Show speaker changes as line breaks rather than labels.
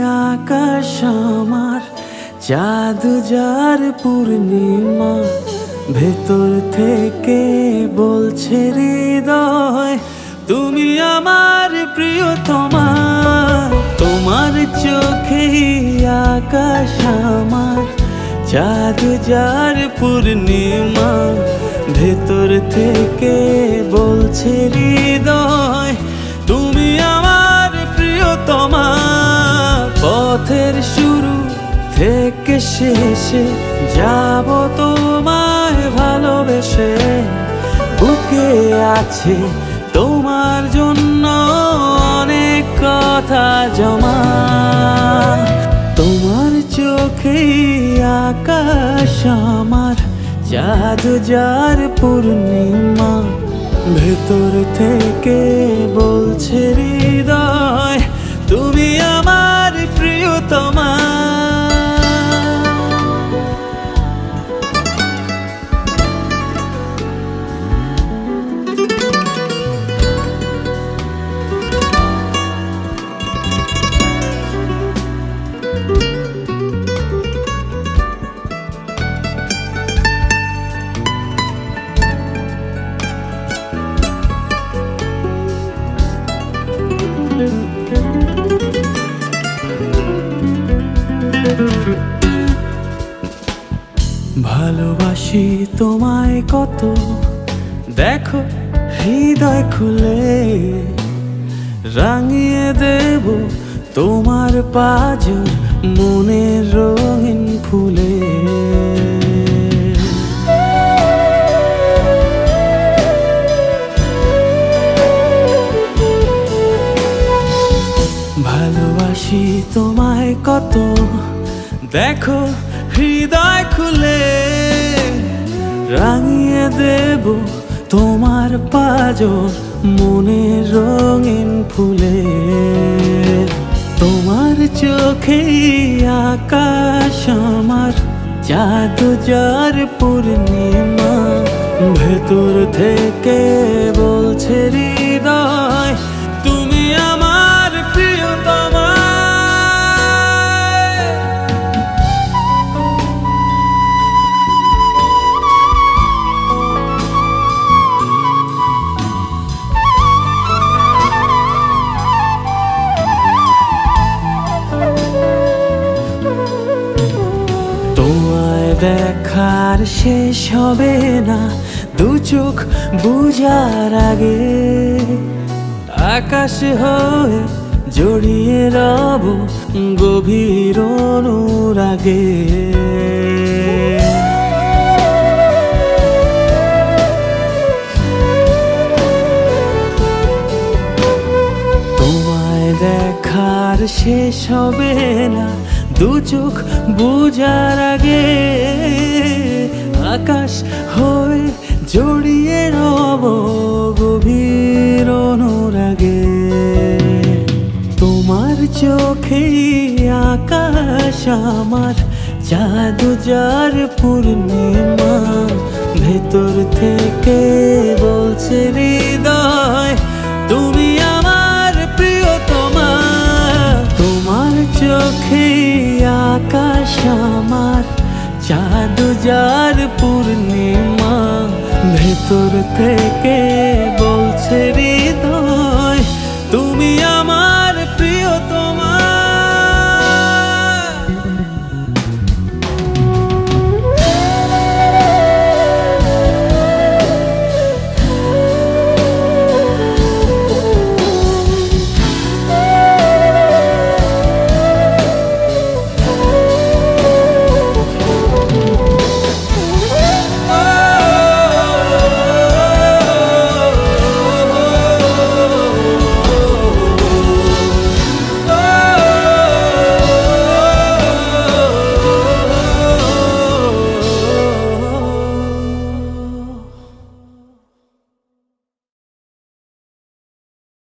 আকাশ আমার জাদু যার পূর্ণিমা, ভেতর থেকে বলছে হৃদয়, তুমি আমার প্রিয় তোমার তোমার চোখে আকাশ আমার জাদু যার পূর্ণিমা, ভেতর থেকে বলছে হৃদয়। পথের শুরু থেকে শেষে যাব তোমায় ভালোবেসে। বুকে আছে তোমার জন্য অনেক কথা জমা। তোমার চোখে আকাশ আমার জাদু যার পূর্ণিমা। ভেতর থেকে বলছে হৃদয় ভালোবাসি তোমায় কত। দেখো, হৃদয় খুলে রাঙিয়ে দেব তোমার পাজর মনের রঙিন ফুলে। ভালোবাসি তোমায় কত। দেখো হৃদয় খুলে রাঙিয়ে দেব তোমার পাজর মনের রঙিন ফুলে। তোমার চোখে আকাশ আমার জাদু যার পূর্ণিমা, ভেতর থেকে বলছে হৃদয়, তুমি আমার দেখার শেষ হবে না। দু চোখ বুঝার আগে আকাশ হয়ে জড়িয়ে রব গভীর অনুরাগে। দেখার শেষ হবে না। দু চোখ বুঝার আগে আকাশ হয়ে জড়িয়ে রব গভীর অনুরাগে। তোমার চোখে আকাশ আমার জাদু যার পূর্ণিমা, ভেতর থেকে আকাশ আমার জাদু যার পূর্ণিমা ভেতর থেকে বলছে রে